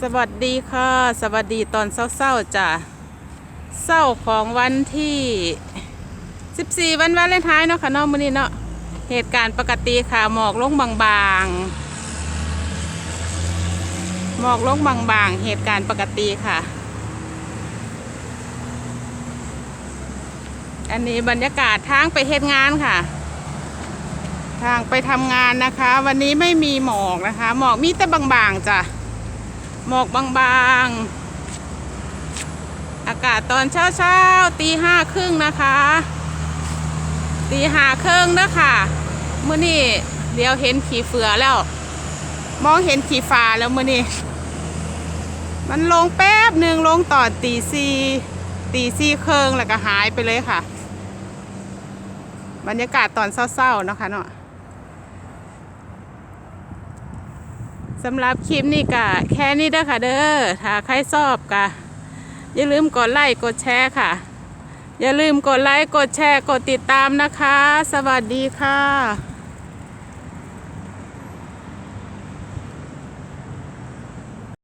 สวัสดีค่ะ สวัสดีตอนเศร้าๆจ้ะเศร้าของวันที่ 14 วันวาเลนไทน์เนาะค่ะเนาะมื้อนี้เนาะเหตุการณ์ปกติค่ะหมอกลงบางๆ หมอกลงบางๆ เหตุการณ์ปกติค่ะ อันนี้บรรยากาศทางไปเฮ็ดงานค่ะ ทางไปทำงานนะคะ วันนี้ไม่มีหมอกนะคะ หมอกมีแต่บางๆจ้ะ หมอกบางๆ อากาศตอนเช้าเช้าๆตีห้าครึ่งนะคะตีห้าครึ่งนะคะเมื่อนี่เดี๋ยวเห็นขี่เฟือแล้ว มองเห็นขี่ฟ้าแล้วเมื่อนี่มันลงแป๊บหนึ่งลงต่อตีสี่ตีสี่ครึ่งแล้วก็หายไปเลยค่ะ บรรยากาศตอนเศร้าๆนะคะเนาะ สำหรับคลิปนี้ก็แค่นี้เด้อค่ะเด้อถ้าใครชอบก็อย่าลืมกดไลค์กดแชร์ค่ะ อย่าลืมกดไลค์กดแชร์กดติดตามนะคะ สวัสดีค่ะ